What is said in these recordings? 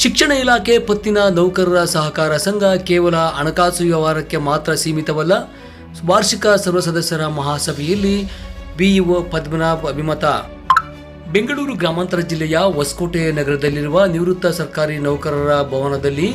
ಶಿಕ್ಷಣ ಇಲಾಖೆ ಪತ್ತಿನ ನೌಕರರ ಸಹಕಾರ ಸಂಘ ಕೇವಲ ಹಣಕಾಸು ವ್ಯವಹಾರಕ್ಕೆ ಮಾತ್ರ ಸೀಮಿತವಲ್ಲ. ವಾರ್ಷಿಕ ಸರ್ವ ಸದಸ್ಯರ ಮಹಾಸಭೆಯಲ್ಲಿ ಬಿಇಒ ಪದ್ಮನಾಭ್ ಅಭಿಮತ. ಬೆಂಗಳೂರು ಗ್ರಾಮಾಂತರ ಜಿಲ್ಲೆಯ ಹೊಸಕೋಟೆ ನಗರದಲ್ಲಿರುವ ನಿವೃತ್ತ ಸರ್ಕಾರಿ ನೌಕರರ ಭವನದಲ್ಲಿ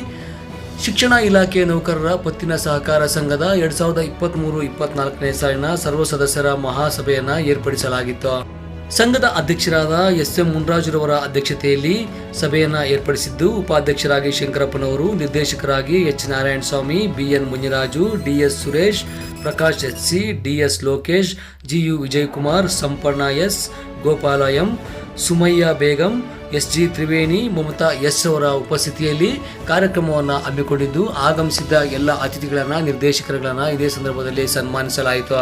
ಶಿಕ್ಷಣ ಇಲಾಖೆ ನೌಕರರ ಪತ್ತಿನ ಸಹಕಾರ ಸಂಘದ ಎರಡ್ ಸಾವಿರದ ಇಪ್ಪತ್ತ್ಮೂರು ಇಪ್ಪತ್ನಾಲ್ಕನೇ ಸಾಲಿನ ಸರ್ವ ಸದಸ್ಯರ ಮಹಾಸಭೆಯನ್ನು ಏರ್ಪಡಿಸಲಾಗಿತ್ತು. ಸಂಘದ ಅಧ್ಯಕ್ಷರಾದ ಎಸ್ ಎಂ ಮುನ್ರಾಜುರವರ ಅಧ್ಯಕ್ಷತೆಯಲ್ಲಿ ಸಭೆಯನ್ನು ಏರ್ಪಡಿಸಿದ್ದು, ಉಪಾಧ್ಯಕ್ಷರಾಗಿ ಶಂಕರಪ್ಪನವರು, ನಿರ್ದೇಶಕರಾಗಿ H Narayana Swamy B N Muniraju D S Suresh, Prakash H C D S Lokesh G U Vijayakumar, ಸಂಪರ್ಣ S Gopala M, Sumayya Begum, S G Triveni, Mamata S ಅವರ ಉಪಸ್ಥಿತಿಯಲ್ಲಿ ಕಾರ್ಯಕ್ರಮವನ್ನು ಹಮ್ಮಿಕೊಂಡಿದ್ದು, ಆಗಮಿಸಿದ್ದ ಎಲ್ಲ ಅತಿಥಿಗಳನ್ನು, ನಿರ್ದೇಶಕರುಗಳನ್ನು ಇದೇ ಸಂದರ್ಭದಲ್ಲಿ ಸನ್ಮಾನಿಸಲಾಯಿತು.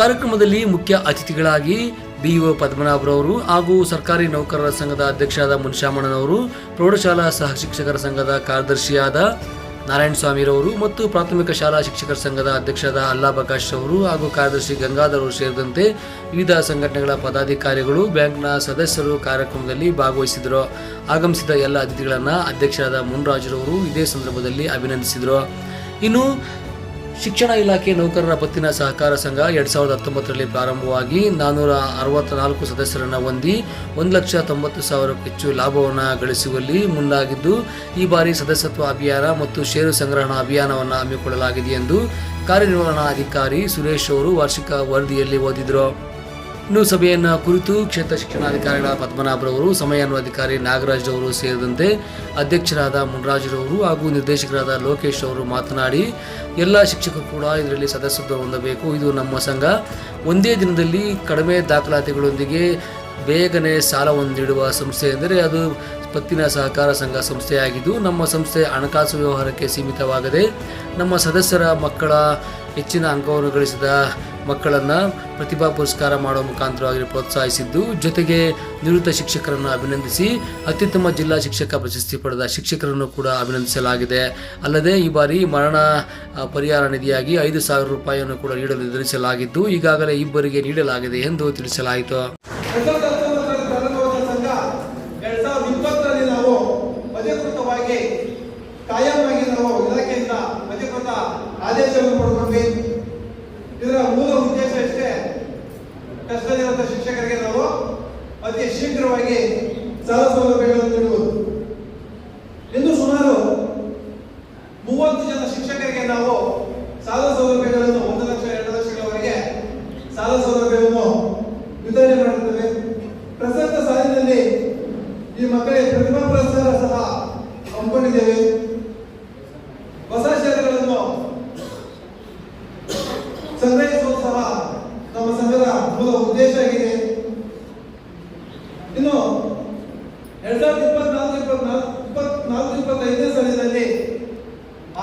ಕಾರ್ಯಕ್ರಮದಲ್ಲಿ ಮುಖ್ಯ ಅತಿಥಿಗಳಾಗಿ ಬಿಇಒ ಪದ್ಮನಾಭರವರು ಹಾಗೂ ಸರ್ಕಾರಿ ನೌಕರರ ಸಂಘದ ಅಧ್ಯಕ್ಷರಾದ ಮುನ್ಶಾಮಣ್ಣನವರು, ಪ್ರೌಢಶಾಲಾ ಸಹ ಶಿಕ್ಷಕರ ಸಂಘದ ಕಾರ್ಯದರ್ಶಿಯಾದ ನಾರಾಯಣ ಸ್ವಾಮಿರವರು ಮತ್ತು ಪ್ರಾಥಮಿಕ ಶಾಲಾ ಶಿಕ್ಷಕರ ಸಂಘದ ಅಧ್ಯಕ್ಷರಾದ ಅಲ್ಲಾ ಪ್ರಕಾಶ್ ಅವರು ಹಾಗೂ ಕಾರ್ಯದರ್ಶಿ ಗಂಗಾಧರ್ ಸೇರಿದಂತೆ ವಿವಿಧ ಸಂಘಟನೆಗಳ ಪದಾಧಿಕಾರಿಗಳು, ಬ್ಯಾಂಕ್ನ ಸದಸ್ಯರು ಕಾರ್ಯಕ್ರಮದಲ್ಲಿ ಭಾಗವಹಿಸಿದರು. ಆಗಮಿಸಿದ ಎಲ್ಲ ಅತಿಥಿಗಳನ್ನು ಅಧ್ಯಕ್ಷರಾದ ಮುನ್ರಾಜ್ರವರು ಇದೇ ಸಂದರ್ಭದಲ್ಲಿ ಅಭಿನಂದಿಸಿದರು. ಇನ್ನು ಶಿಕ್ಷಣ ಇಲಾಖೆ ನೌಕರರ ಪತ್ತಿನ ಸಹಕಾರ ಸಂಘ ಎರಡ್ ಸಾವಿರದ ಹತ್ತೊಂಬತ್ತರಲ್ಲಿ ಪ್ರಾರಂಭವಾಗಿ ನಾನ್ನೂರ ಅರವತ್ನಾಲ್ಕು ಸದಸ್ಯರನ್ನು ಹೊಂದಿ ಒಂದು ಲಕ್ಷ ತೊಂಬತ್ತು ಸಾವಿರಕ್ಕೂ ಹೆಚ್ಚು ಲಾಭವನ್ನು ಗಳಿಸುವಲ್ಲಿ ಮುಂದಾಗಿದ್ದು, ಈ ಬಾರಿ ಸದಸ್ಯತ್ವ ಅಭಿಯಾನ ಮತ್ತು ಷೇರು ಸಂಗ್ರಹಣಾ ಅಭಿಯಾನವನ್ನು ಹಮ್ಮಿಕೊಳ್ಳಲಾಗಿದೆ ಎಂದು ಕಾರ್ಯನಿರ್ವಹಣಾಧಿಕಾರಿ ಸುರೇಶ್ ಅವರು ವಾರ್ಷಿಕ ವರದಿಯಲ್ಲಿ ಓದಿದರು. ಇನ್ನು ಸಭೆಯನ್ನು ಕುರಿತು ಕ್ಷೇತ್ರ ಶಿಕ್ಷಣಾಧಿಕಾರಿಗಳ ಪದ್ಮನಾಭರವರು ಸಮಯಾನ್ವಧಿಕಾರಿ ನಾಗರಾಜ್ ಅವರು ಸೇರಿದಂತೆ ಅಧ್ಯಕ್ಷರಾದ ಮುನ್ರಾಜರವರು ಹಾಗೂ ನಿರ್ದೇಶಕರಾದ ಲೋಕೇಶ್ ಅವರು ಮಾತನಾಡಿ, ಎಲ್ಲ ಶಿಕ್ಷಕರು ಕೂಡ ಇದರಲ್ಲಿ ಸದಸ್ಯತ್ವ ಹೊಂದಬೇಕು. ಇದು ನಮ್ಮ ಸಂಘ. ಒಂದೇ ದಿನದಲ್ಲಿ ಕಡಿಮೆ ದಾಖಲಾತಿಗಳೊಂದಿಗೆ ಬೇಗನೆ ಸಾಲವನ್ನು ನೀಡುವ ಸಂಸ್ಥೆ ಎಂದರೆ ಅದು ಪತ್ತಿನ ಸಹಕಾರ ಸಂಘ ಸಂಸ್ಥೆಯಾಗಿದ್ದು, ನಮ್ಮ ಸಂಸ್ಥೆ ಹಣಕಾಸು ವ್ಯವಹಾರಕ್ಕೆ ಸೀಮಿತವಾಗದೆ ನಮ್ಮ ಸದಸ್ಯರ ಮಕ್ಕಳ ಹೆಚ್ಚಿನ ಅಂಕವನ್ನು ಗಳಿಸಿದ ಮಕ್ಕಳನ್ನು ಪ್ರತಿಭಾ ಪುರಸ್ಕಾರ ಮಾಡುವ ಮುಖಾಂತರವಾಗಿ ಪ್ರೋತ್ಸಾಹಿಸಿದ್ದು, ಜೊತೆಗೆ ನಿವೃತ್ತ ಶಿಕ್ಷಕರನ್ನು ಅಭಿನಂದಿಸಿ ಅತ್ಯುತ್ತಮ ಜಿಲ್ಲಾ ಶಿಕ್ಷಕ ಪ್ರಶಸ್ತಿ ಪಡೆದ ಶಿಕ್ಷಕರನ್ನು ಕೂಡ ಅಭಿನಂದಿಸಲಾಗಿದೆ. ಅಲ್ಲದೆ ಈ ಬಾರಿ ಮರಣ ಪರಿಹಾರ ನಿಧಿಯಾಗಿ ಐದು ಸಾವಿರ ರೂಪಾಯಿಯನ್ನು ಕೂಡ ನೀಡಲು ನಿರ್ಧರಿಸಲಾಗಿದ್ದು, ಈಗಾಗಲೇ ಇಬ್ಬರಿಗೆ ನೀಡಲಾಗಿದೆ ಎಂದು ತಿಳಿಸಲಾಯಿತು. ಕಾಯಂ ಕಾಯಮಾಗಿ ನಾವು ಇಲಾಖೆಯಿಂದ ಅಧಿಕೃತ ಆದೇಶವನ್ನು ಪಡ್ಕೊಂಡ್ವಿ ಇದರ ಮೂಲ ಉದ್ದೇಶ ಅಷ್ಟೇ ಕಷ್ಟದಿರುವಂತ ಶಿಕ್ಷಕರಿಗೆ ನಾವು ಅತಿ ಶೀಘ್ರವಾಗಿ ಸಾಲ ಸೌಲಭ್ಯಗಳನ್ನು ಇನ್ನು ಸುಮಾರು ಮೂವತ್ತು ಜನ ಶಿಕ್ಷಕರಿಗೆ ನಾವು ಸಾಲ ಸೌಲಭ್ಯಗಳನ್ನು ಒಂದು ಲಕ್ಷ ಎರಡು ಲಕ್ಷಗಳವರೆಗೆ ಸಾಲ ಸೌಲಭ್ಯವನ್ನು ವಿತರಣೆ ಮಾಡುತ್ತೇವೆ. ಪ್ರಸಕ್ತ ಸಾಲಿನಲ್ಲಿ ಈ ಮಕ್ಕಳಿಗೆ ಪ್ರತಿಭಾ ಪ್ರಸಾರ ಸಹ ಹಮ್ಮಿಕೊಂಡಿದ್ದೇವೆ ಹೊಸ ಷೇರುಗಳನ್ನು ಸಂಗ್ರಹಿಸುವುದು ಸಹ ನಮ್ಮ ಸಂಘದ ಮೂಲ ಉದ್ದೇಶ ಆಗಿದೆ ಇನ್ನು ಎರಡ್ ಸಾವಿರದ ಇಪ್ಪತ್ನಾಲ್ಕು ಇಪ್ಪತ್ನಾಲ್ಕು ಇಪ್ಪತ್ನಾಲ್ಕು ಇಪ್ಪತ್ತೈದನೇ ಸಾಲಿನಲ್ಲಿ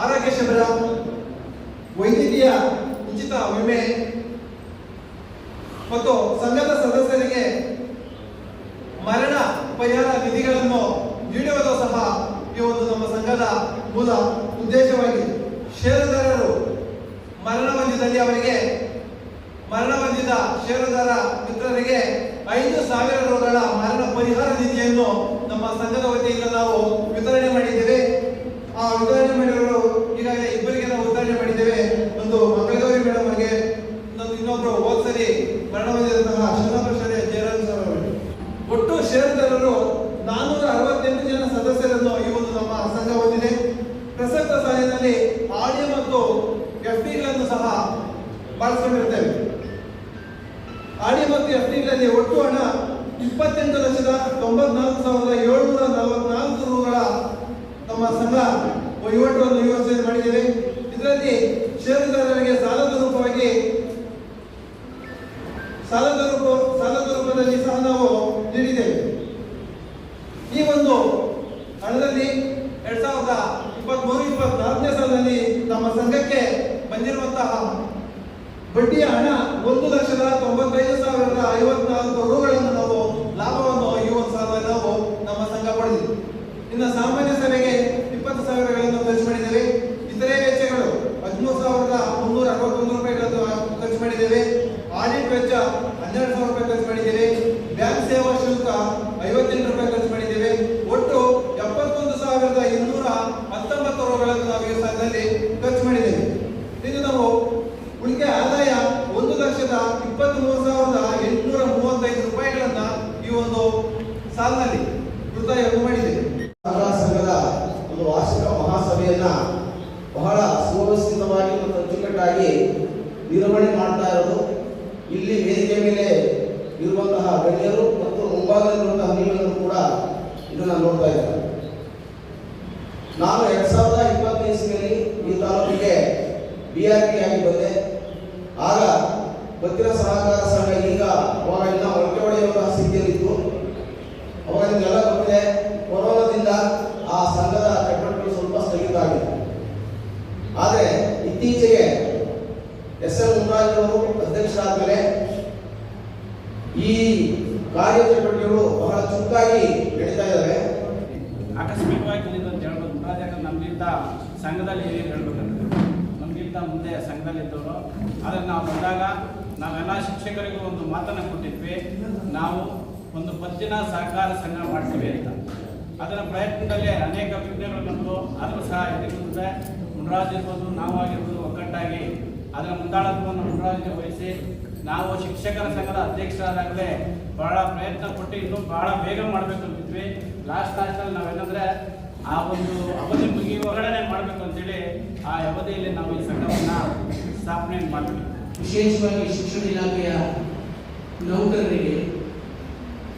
ಆರೋಗ್ಯ ಶಿಬಿರ, ವೈದ್ಯಕೀಯ ಉಚಿತ ವಿಮೆ ಮತ್ತು ಸಂಘದ ಸದಸ್ಯರಿಗೆ ಮರಣ ಪರಿಹಾರ ನಿಧಿಗಳನ್ನು ನೀಡುವುದು ಸಹ ಈ ಒಂದು ನಮ್ಮ ಸಂಘದ ಮೂಲ ಉದ್ದೇಶವಾಗಿದೆ ಷೇರುದಾರರು ಮರಣ ಹೊಂದಿದಲ್ಲಿ ಅವರಿಗೆ, ಮರಣ ಹೊಂದಿದ ಷೇರುದಾರ ಮಿತ್ರರಿಗೆ ಐದು ಸಾವಿರ ರೂಪಾಯಿಗಳ ಮರಣ ಪರಿಹಾರ ನಿಧಿಯನ್ನು ನಮ್ಮ ಸಂಘದ ವತಿಯಿಂದ ನಾವು ವಿತರಣೆ ಮಾಡಿದ್ದೇವೆ. ಆ ಉದಾಹರಣೆ ಮಾಡಿರೋರು ಈಗಾಗಲೇ ಇಬ್ಬರಿಗೆಲ್ಲ ಉದಾಹರಣೆ ಮಾಡಿದ್ದೇವೆ. ಒಂದು ಮಂಗಳಗೌರಿ ಮೇಡಮ್ ಅವರಿಗೆ, ಇನ್ನೊಂದು ಹೋದ ಸರಿ ಮರಣ ಹೊಂದಿದಂತಹ ಶರಣಪ್ರಸಾದ ಜಯರಾಜ್ ಸರ್. ಒಟ್ಟು ಷೇರುದಾರರು ನಾನ್ನೂರ ಅರವತ್ತೆಂಟು ಜನ ಸದಸ್ಯರನ್ನು ಈ ಒಂದು ನಮ್ಮ ಸಂಘ ಹೊಂದಿದೆ. ಪ್ರಸಕ್ತ ಸಾಲಿನಲ್ಲಿ ಆಡಿಯೋ ಮತ್ತು ಎಫ್ ಡಿಗಳನ್ನು ಸಹ ಬಳಸ್ಕೊಂಡಿರ್ತೇವೆ. ಆಡಿಯೋ ಮತ್ತು ಎಫ್ ಡಿಗಳಲ್ಲಿ ಒಟ್ಟು ಹಣ ಇಪ್ಪತ್ತೆಂಟು ಲಕ್ಷದ ತೊಂಬತ್ನಾಲ್ಕು ಸಾವಿರದ ಏಳ್ನೂರ ನಲವತ್ನಾಲ್ಕು ರೂಗಳ ನಮ್ಮ ಸಂಘ ವಹಿವಾಟುವನ್ನು ವ್ಯವಸ್ಥೆ ಮಾಡಿದ್ದೇವೆ. ಇದರಲ್ಲಿ ಷೇರುದಾರರಿಗೆ ಸಾಲದ ರೂಪವಾಗಿ ಸಾಲದ ರೂಪ, ಸಾಲದ ರೂಪದಲ್ಲಿ ಸಹ ನಾವು ನೀಡಿದ್ದೇವೆ. ಈ ಒಂದು ಹಣದಲ್ಲಿ ಎರಡ್ ಸಾವಿರದ ಇಪ್ಪತ್ಮೂರು, ಇಪ್ಪತ್ನಾಲ್ಕನೇ ಸಾಲಿನಲ್ಲಿ ನಮ್ಮ ಸಂಘಕ್ಕೆ ಬಂದಿರುವಂತಹ ಬಡ್ಡಿಯ ಹಣ ಒಂದು ಲಕ್ಷದ ತೊಂಬತ್ತೈದು ಸಾವಿರದ ಐವತ್ನಾಲ್ಕು ಸಾಲಿನಲ್ಲಿ ಕೃತಯೋಗ ಮಾಡಿದೆ ಮಹಿಳಾ ಸಂಘದ ಒಂದು ವಾರ್ಷಿಕ ಮಹಾಸಭೆಯನ್ನ ಬಹಳ ಸುವ್ಯವಸ್ಥಿತವಾಗಿ ಮತ್ತು ಅಚ್ಚುಕಟ್ಟಾಗಿ ನಿರ್ವಹಣೆ ಮಾಡ್ತಾ ಇರೋದು. ಇಲ್ಲಿ ವೇದಿಕೆ ಮೇಲೆ ಇರುವಂತಹ ಗಣ್ಯರು ಮತ್ತು ಮುಂಭಾಗದಲ್ಲಿರುವಂತಹ ನೀವೆಲ್ಲರೂ ಕೂಡ ಇದನ್ನು ನೋಡ್ತಾ ಇದ್ದಾರೆ. ನಾನು ಎರಡ್ ಸಾವಿರದ ಇಪ್ಪತ್ತನೇ ಇಸ್ವಿಯಲ್ಲಿ ಈ ತಾಲೂಕಿಗೆ ಬಿ ಆರ್ ಪಿ ಆಗಿ ಬಂದೆ. ಆಗ ಭಕ್ತರ ಸಹಕಾರ ಸಂಘ ಈಗ ಅವಾಗ ಇನ್ನ ಒಳಗೆ ಹೊಡೆಯುವಂತಹ ಸ್ಥಿತಿಯಲ್ಲಿತ್ತು. ಅವಾಗ ನಿಮಗೆಲ್ಲ ಗೊತ್ತಿದೆ ಕೊರೋನಾದಿಂದ ಆ ಸಂಘದ ಚಟುವಟಿಕೆಗಳು ಸ್ವಲ್ಪ ಸ್ಥಗಿತ ಆಗಿದೆ ಆದರೆ ಇತ್ತೀಚೆಗೆ ಎಸ್ ಎಲ್ ಅಧ್ಯಕ್ಷರಾದ ಈ ಕಾರ್ಯಚಟುವಟಿಕೆಗಳು ಬಹಳ ಚುಕ್ಕಾಗಿ ನಡೀತಾ ಇದ್ದಾವೆ. ಆಕಸ್ಮಿಕವಾಗಿ ಅಂತ ಹೇಳ್ಬೋದು. ಯಾಕಂದ್ರೆ ನಮಗಿಂತ ಸಂಘದಲ್ಲಿ ಏನು ಹೇಳ್ಬೇಕಂದ್ರೆ, ನಮಗಿಂತ ಮುಂದೆ ಸಂಘದಲ್ಲಿದ್ದವರು ಆದರೆ ನಾವು ಬಂದಾಗ ನಾವೆಲ್ಲ ಶಿಕ್ಷಕರಿಗೂ ಒಂದು ಮಾತನ್ನು ಕೊಟ್ಟಿದ್ವಿ. ನಾವು ಒಂದು ಪತ್ತಿನ ಸಹಕಾರ ಸಂಘ ಮಾಡ್ತೀವಿ ಅಂತ. ಅದರ ಪ್ರಯತ್ನದಲ್ಲಿ ಅನೇಕ ವಿಘ್ನಗಳು ಬಂದು, ಆದರೂ ಸಹ ಇದಕ್ಕೆ ಮುನರಾಜಿರ್ಬೋದು ನಾವು ಆಗಿರ್ಬೋದು, ಒಗ್ಗಟ್ಟಾಗಿ ಅದರ ಮುಂದಾಳತ್ವವನ್ನು ಮುನರಾಜಿಗೆ ವಹಿಸಿ, ನಾವು ಶಿಕ್ಷಕರ ಸಂಘದ ಅಧ್ಯಕ್ಷರಾದಾಗಲೇ ಬಹಳ ಪ್ರಯತ್ನ ಕೊಟ್ಟು ಇನ್ನೂ ಬಹಳ ಬೇಗ ಮಾಡಬೇಕು ಅಂತಿದ್ವಿ. ಲಾಸ್ಟ್ ಲಾಸ್ಟಲ್ಲಿ ನಾವೇನಂದ್ರೆ ಆ ಒಂದು ಅವಧಿ ಮುಗಿ ಹೊರಗಡೆ ಮಾಡಬೇಕು ಅಂತೇಳಿ ಆ ಅವಧಿಯಲ್ಲಿ ನಾವು ಈ ಸಂಘವನ್ನು ಸ್ಥಾಪನೆ ಮಾಡಬೇಕು ವಿಶೇಷವಾಗಿ ಶಿಕ್ಷಣ ಇಲಾಖೆಯ ನೌಕರರಿಗೆ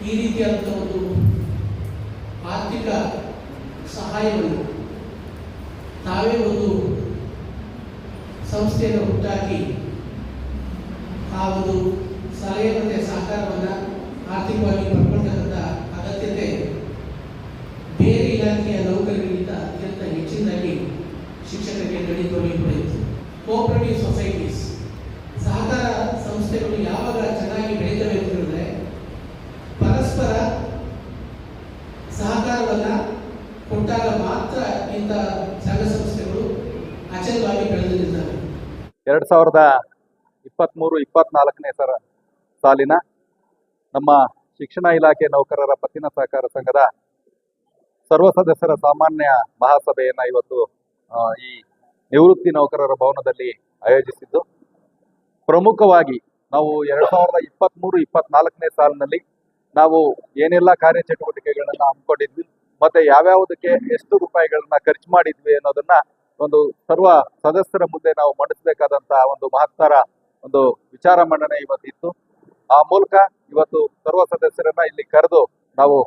ಈ ರೀತಿಯಾದಂಥ ಒಂದು ಆರ್ಥಿಕ ಸಹಾಯವನ್ನು ತಾವೇ ಒಂದು ಸಂಸ್ಥೆಯನ್ನು ಹುಟ್ಟಾಕಿ ಆ ಒಂದು ಸಲಹೆ ಮತ್ತು ಸಹಕಾರವನ್ನು ಆರ್ಥಿಕವಾಗಿ ಪಡ್ಕೊಳ್ತಕ್ಕಂಥ ಅಗತ್ಯತೆ ಬೇರೆ ಇಲಾಖೆಯ ನೌಕರರಿಗಿಂತ ಅತ್ಯಂತ ಹೆಚ್ಚಿನದಾಗಿ ಶಿಕ್ಷಕರಿಗೆ ಗಣಿತವಾಗಿ ಪಡೆಯಿತು ಕೋಆಪರೇಟಿವ್ ಸೊಸೈಟೀಸ್ ಎರಡು ಸಾವಿರದ ಇಪ್ಪತ್ತ್ಮೂರು ಇಪ್ಪತ್ನಾಲ್ಕನೇ ಸರ ಸಾಲಿನ ನಮ್ಮ ಶಿಕ್ಷಣ ಇಲಾಖೆ ನೌಕರರ ಪತ್ತಿನ ಸಹಕಾರ ಸಂಘದ ಸರ್ವ ಸದಸ್ಯರ ಸಾಮಾನ್ಯ ಮಹಾಸಭೆಯನ್ನು ಇವತ್ತು ಈ ನಿವೃತ್ತಿ ನೌಕರರ ಭವನದಲ್ಲಿ ಆಯೋಜಿಸಿದ್ದು. ಪ್ರಮುಖವಾಗಿ ನಾವು ಎರಡು ಸಾವಿರದ ಇಪ್ಪತ್ತ್ಮೂರು ಇಪ್ಪತ್ನಾಲ್ಕನೇ ಸಾಲಿನಲ್ಲಿ ನಾವು ಏನೆಲ್ಲ ಕಾರ್ಯಚಟುವಟಿಕೆಗಳನ್ನು ಹಮ್ಮಿಕೊಂಡಿದ್ವಿ, ಮತ್ತೆ ಯಾವ್ಯಾವುದಕ್ಕೆ ಎಷ್ಟು ರೂಪಾಯಿಗಳನ್ನ ಖರ್ಚು ಮಾಡಿದ್ವಿ ಅನ್ನೋದನ್ನ ಒಂದು ಸರ್ವ ಸದಸ್ಯರ ಮುಂದೆ ನಾವು ಮಂಡಿಸಬೇಕಾದಂತಹ ಒಂದು ಮಹತ್ತರ ಒಂದು ವಿಚಾರ ಮಂಡನೆ ಇವತ್ತಿತ್ತು. ಆ ಮೂಲಕ ಇವತ್ತು ಸರ್ವ ಸದಸ್ಯರನ್ನ ಇಲ್ಲಿ ಕರೆದು ನಾವು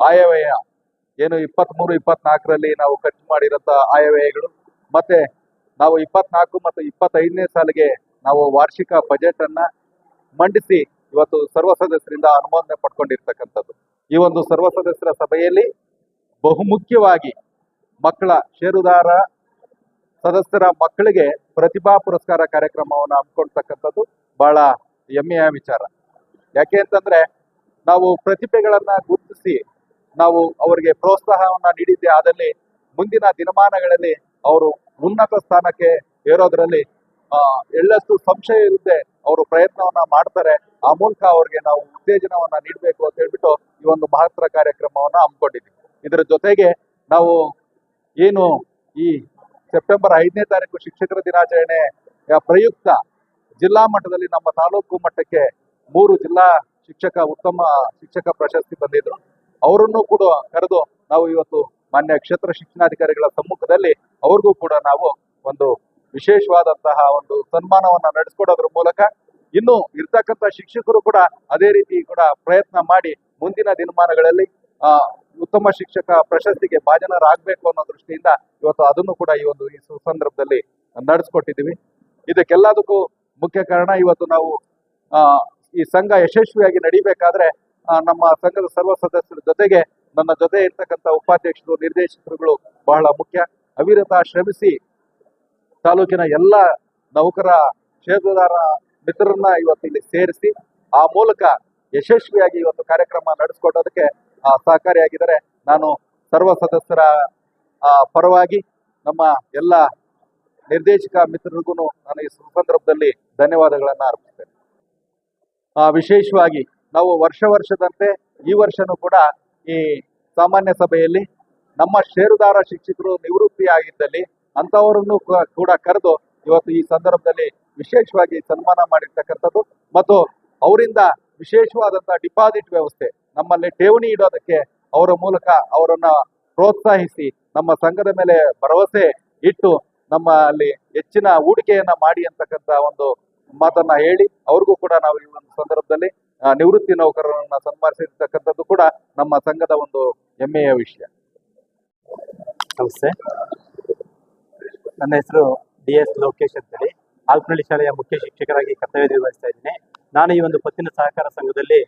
ಆಯವ್ಯಯ, ಏನು ಇಪ್ಪತ್ಮೂರು, ಇಪ್ಪತ್ನಾಲ್ಕರಲ್ಲಿ ನಾವು ಖರ್ಚು ಮಾಡಿರಂತ ಆಯವ್ಯಯಗಳು, ಮತ್ತೆ ನಾವು ಇಪ್ಪತ್ನಾಲ್ಕು ಮತ್ತು ಇಪ್ಪತ್ತೈದನೇ ಸಾಲಿಗೆ ನಾವು ವಾರ್ಷಿಕ ಬಜೆಟ್ ಅನ್ನ ಮಂಡಿಸಿ ಇವತ್ತು ಸರ್ವ ಸದಸ್ಯರಿಂದ ಅನುಮೋದನೆ ಪಡ್ಕೊಂಡಿರ್ತಕ್ಕಂಥದ್ದು. ಈ ಒಂದು ಸರ್ವ ಸದಸ್ಯರ ಸಭೆಯಲ್ಲಿ ಬಹುಮುಖ್ಯವಾಗಿ ಮಕ್ಕಳ ಷೇರುದಾರ ಸದಸ್ಯರ ಮಕ್ಕಳಿಗೆ ಪ್ರತಿಭಾ ಪುರಸ್ಕಾರ ಕಾರ್ಯಕ್ರಮವನ್ನು ಹಮ್ಮಿಕೊಳ್ತಕ್ಕಂಥದ್ದು ಬಹಳ ಹೆಮ್ಮೆಯ ವಿಚಾರ. ಯಾಕೆ ಅಂತಂದ್ರೆ ನಾವು ಪ್ರತಿಭೆಗಳನ್ನ ಗುರುತಿಸಿ ನಾವು ಅವರಿಗೆ ಪ್ರೋತ್ಸಾಹವನ್ನ ನೀಡಿದ್ದೆ ಆದಲ್ಲಿ ಮುಂದಿನ ದಿನಮಾನಗಳಲ್ಲಿ ಅವರು ಉನ್ನತ ಸ್ಥಾನಕ್ಕೆ ಏರೋದ್ರಲ್ಲಿ ಆ, ಎಳ್ಳಷ್ಟು ಸಂಶಯ ಇರುತ್ತೆ ಅವರು ಪ್ರಯತ್ನವನ್ನ ಮಾಡ್ತಾರೆ ಆ ಮೂಲಕ ಅವ್ರಿಗೆ ನಾವು ಉತ್ತೇಜನವನ್ನ ನೀಡಬೇಕು ಅಂತ ಹೇಳ್ಬಿಟ್ಟು ಈ ಒಂದು ಮಹತ್ತರ ಕಾರ್ಯಕ್ರಮವನ್ನ ಹಮ್ಮಿಕೊಂಡಿದ್ವಿ ಇದರ ಜೊತೆಗೆ ನಾವು ಏನು ಈ ಸೆಪ್ಟೆಂಬರ್ ಐದನೇ ತಾರೀಕು ಶಿಕ್ಷಕರ ದಿನಾಚರಣೆ ಪ್ರಯುಕ್ತ ಜಿಲ್ಲಾ ಮಟ್ಟದಲ್ಲಿ ನಮ್ಮ ತಾಲೂಕು ಮಟ್ಟಕ್ಕೆ ಮೂರು ಜಿಲ್ಲಾ ಶಿಕ್ಷಕ, ಉತ್ತಮ ಶಿಕ್ಷಕ ಪ್ರಶಸ್ತಿ ಬಂದಿದ್ರು ಅವರನ್ನು ಕೂಡ ಕರೆದು ನಾವು ಇವತ್ತು ಮಾನ್ಯ ಕ್ಷೇತ್ರ ಶಿಕ್ಷಣಾಧಿಕಾರಿಗಳ ಸಮ್ಮುಖದಲ್ಲಿ ಅವ್ರಿಗೂ ಕೂಡ ನಾವು ಒಂದು ವಿಶೇಷವಾದಂತಹ ಒಂದು ಸನ್ಮಾನವನ್ನ ನಡೆಸ್ಕೊಡೋದ್ರ ಮೂಲಕ ಇನ್ನು ಇರ್ತಕ್ಕಂಥ ಶಿಕ್ಷಕರು ಕೂಡ ಅದೇ ರೀತಿ ಕೂಡ ಪ್ರಯತ್ನ ಮಾಡಿ ಮುಂದಿನ ದಿನಮಾನಗಳಲ್ಲಿ, ಆ ಉತ್ತಮ ಶಿಕ್ಷಕ ಪ್ರಶಸ್ತಿಗೆ ಭಾಜನರಾಗಬೇಕು ಅನ್ನೋ ದೃಷ್ಟಿಯಿಂದ ಇವತ್ತು ಅದನ್ನು ಕೂಡ ಈ ಒಂದು ಈ ಸಂದರ್ಭದಲ್ಲಿ ನಡೆಸ್ಕೊಟ್ಟಿದ್ದೀವಿ. ಇದಕ್ಕೆಲ್ಲದಕ್ಕೂ ಮುಖ್ಯ ಕಾರಣ ಇವತ್ತು ನಾವು ಈ ಸಂಘ ಯಶಸ್ವಿಯಾಗಿ ನಡಿಬೇಕಾದ್ರೆ ನಮ್ಮ ಸಂಘದ ಸರ್ವ ಸದಸ್ಯರ ಜೊತೆಗೆ ನನ್ನ ಜೊತೆ ಇರ್ತಕ್ಕಂಥ ಉಪಾಧ್ಯಕ್ಷರು ನಿರ್ದೇಶಕರುಗಳು ಬಹಳ ಮುಖ್ಯ. ಅವಿರತ ಶ್ರಮಿಸಿ ತಾಲೂಕಿನ ಎಲ್ಲ ನೌಕರ ಷೇರುದಾರ ಮಿತ್ರರನ್ನ ಇವತ್ತು ಇಲ್ಲಿ ಸೇರಿಸಿ ಆ ಮೂಲಕ ಯಶಸ್ವಿಯಾಗಿ ಇವತ್ತು ಕಾರ್ಯಕ್ರಮ ನಡೆಸ್ಕೊಡೋದಕ್ಕೆ ಆ, ಸಹಕಾರಿಯಾಗಿದ್ದಾರೆ. ನಾನು ಸರ್ವ ಸದಸ್ಯರ ಪರವಾಗಿ ನಮ್ಮ ಎಲ್ಲ ನಿರ್ದೇಶಕ ಮಿತ್ರರಿಗೂ ನಾನು ಈ ಸಂದರ್ಭದಲ್ಲಿ ಧನ್ಯವಾದಗಳನ್ನು ಅರ್ಪಿಸ್ತೇನೆ. ಆ, ವಿಶೇಷವಾಗಿ ನಾವು ವರ್ಷ ವರ್ಷದಂತೆ ಈ ವರ್ಷನೂ ಕೂಡ ಈ ಸಾಮಾನ್ಯ ಸಭೆಯಲ್ಲಿ ನಮ್ಮ ಷೇರುದಾರ ಶಿಕ್ಷಕರು ನಿವೃತ್ತಿ ಆಗಿದ್ದಲ್ಲಿ ಅಂತವರನ್ನು ಕೂಡ ಕರೆದು ಇವತ್ತು ಈ ಸಂದರ್ಭದಲ್ಲಿ ವಿಶೇಷವಾಗಿ ಸನ್ಮಾನ ಮಾಡಿರ್ತಕ್ಕಂಥದ್ದು ಮತ್ತು ಅವರಿಂದ ವಿಶೇಷವಾದಂತಹ ಡಿಪಾಸಿಟ್ ವ್ಯವಸ್ಥೆ ನಮ್ಮಲ್ಲಿ ಠೇವಣಿ ಇಡೋದಕ್ಕೆ ಅವರ ಮೂಲಕ ಅವರನ್ನ ಪ್ರೋತ್ಸಾಹಿಸಿ, ನಮ್ಮ ಸಂಘದ ಮೇಲೆ ಭರವಸೆ ಇಟ್ಟು ನಮ್ಮ ಅಲ್ಲಿ ಹೆಚ್ಚಿನ ಹೂಡಿಕೆಯನ್ನ ಮಾಡಿ ಅಂತಕ್ಕಂತ ಒಂದು ಮಾತನ್ನ ಹೇಳಿ, ಅವ್ರಿಗೂ ಕೂಡ ನಾವು ಈ ಒಂದು ಸಂದರ್ಭದಲ್ಲಿ ನಿವೃತ್ತಿ ನೌಕರರನ್ನ ಸನ್ಮಾನಿಸಿರ್ತಕ್ಕಂಥದ್ದು ಕೂಡ ನಮ್ಮ ಸಂಘದ ಒಂದು ಹೆಮ್ಮೆಯ ವಿಷಯ. ನಮಸ್ತೆ. ನನ್ನ ಹೆಸರು ಡಿ ಎಸ್ ಲೋಕೇಶ್ ಅಂತೇಳಿ. ಆಲ್ಪನಹಳ್ಳಿ ಶಾಲೆಯ ಮುಖ್ಯ ಶಿಕ್ಷಕರಾಗಿ ಕರ್ತವ್ಯ ನಿರ್ವಹಿಸ್ತಾ ಇದ್ದೀನಿ. ನಾನು ಈ ಒಂದು ಪತ್ತಿನ ಸಹಕಾರ ಸಂಘದಲ್ಲಿ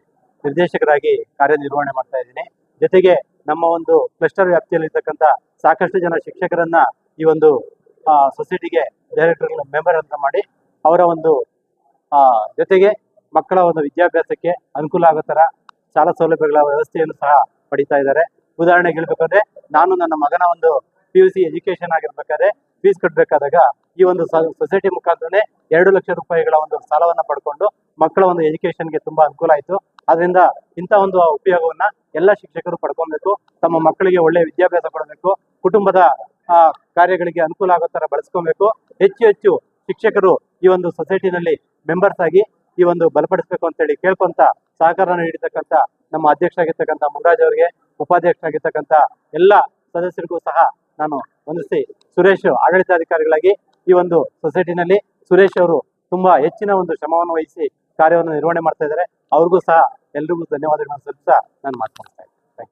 ನಿರ್ದೇಶಕರಾಗಿ ಕಾರ್ಯನಿರ್ವಹಣೆ ಮಾಡ್ತಾ ಇದ್ದೀನಿ. ಜೊತೆಗೆ ನಮ್ಮ ಒಂದು ಕ್ಲಸ್ಟರ್ ವ್ಯಾಪ್ತಿಯಲ್ಲಿ ಇರ್ತಕ್ಕಂಥ ಸಾಕಷ್ಟು ಜನ ಶಿಕ್ಷಕರನ್ನ ಈ ಒಂದು ಸೊಸೈಟಿಗೆ ಡೈರೆಕ್ಟರ್ ಮೆಂಬರ್ ಅಂತ ಮಾಡಿ ಅವರ ಒಂದು ಜೊತೆಗೆ ಮಕ್ಕಳ ಒಂದು ವಿದ್ಯಾಭ್ಯಾಸಕ್ಕೆ ಅನುಕೂಲ ಆಗೋ ಥರ ಸಾಲ ಸೌಲಭ್ಯಗಳ ವ್ಯವಸ್ಥೆಯನ್ನು ಸಹ ಪಡಿತಾ ಇದ್ದಾರೆ. ಉದಾಹರಣೆಗೆ ಹೇಳ್ಬೇಕಂದ್ರೆ, ನಾನು ನನ್ನ ಮಗನ ಒಂದು ಪಿ ಯು ಸಿ ಎಜುಕೇಶನ್ ಆಗಿರ್ಬೇಕಾದ್ರೆ ಫೀಸ್ ಕಟ್ಟಬೇಕಾದಾಗ ಈ ಒಂದು ಸೊಸೈಟಿ ಮುಖಾಂತರನೇ ಎರಡು ಲಕ್ಷ ರೂಪಾಯಿಗಳ ಒಂದು ಸಾಲವನ್ನು ಪಡ್ಕೊಂಡು ಮಕ್ಕಳ ಒಂದು ಎಜುಕೇಶನ್ಗೆ ತುಂಬಾ ಅನುಕೂಲ ಆಯಿತು. ಅದರಿಂದ ಇಂಥ ಒಂದು ಉಪಯೋಗವನ್ನ ಎಲ್ಲ ಶಿಕ್ಷಕರು ಪಡ್ಕೊಬೇಕು, ತಮ್ಮ ಮಕ್ಕಳಿಗೆ ಒಳ್ಳೆ ವಿದ್ಯಾಭ್ಯಾಸ ಕೊಡಬೇಕು, ಕುಟುಂಬದ ಕಾರ್ಯಗಳಿಗೆ ಅನುಕೂಲ ಆಗೋ ತರ ಬಳಸ್ಕೊಬೇಕು. ಹೆಚ್ಚು ಹೆಚ್ಚು ಶಿಕ್ಷಕರು ಈ ಒಂದು ಸೊಸೈಟಿನಲ್ಲಿ ಮೆಂಬರ್ಸ್ ಆಗಿ ಈ ಒಂದು ಬಲಪಡಿಸಬೇಕು ಅಂತೇಳಿ ಕೇಳ್ಕೊಂತ ಸಹಕಾರ ನೀಡಿರ್ತಕ್ಕಂಥ ನಮ್ಮ ಅಧ್ಯಕ್ಷ ಆಗಿರ್ತಕ್ಕಂಥ ಮುನ್ರಾಜ್ ಅವರಿಗೆ, ಉಪಾಧ್ಯಕ್ಷ ಆಗಿರ್ತಕ್ಕಂಥ ಎಲ್ಲ ಸದಸ್ಯರಿಗೂ ಸಹ ನಾನು ವಂದಿಸಿ ಸುರೇಶ್ ಆಡಳಿತಾಧಿಕಾರಿಗಳಾಗಿ ಈ ಒಂದು ಸೊಸೈಟಿನಲ್ಲಿ ಸುರೇಶ್ ಅವರು ತುಂಬಾ ಹೆಚ್ಚಿನ ಒಂದು ಶ್ರಮವನ್ನು ವಹಿಸಿ ಕಾರ್ಯವನ್ನು ನಿರ್ವಹಣೆ ಮಾಡ್ತಾ ಇದ್ದಾರೆ. ಅವ್ರಿಗೂ ಸಹ ಎಲ್ರಿಗೂ ಧನ್ಯವಾದಗಳನ್ನು ಸಲ್ಲಿಸ್ತಾ ನಾನು ಮಾತನಾಡ್ತಾ ಇದ್ದೀನಿ.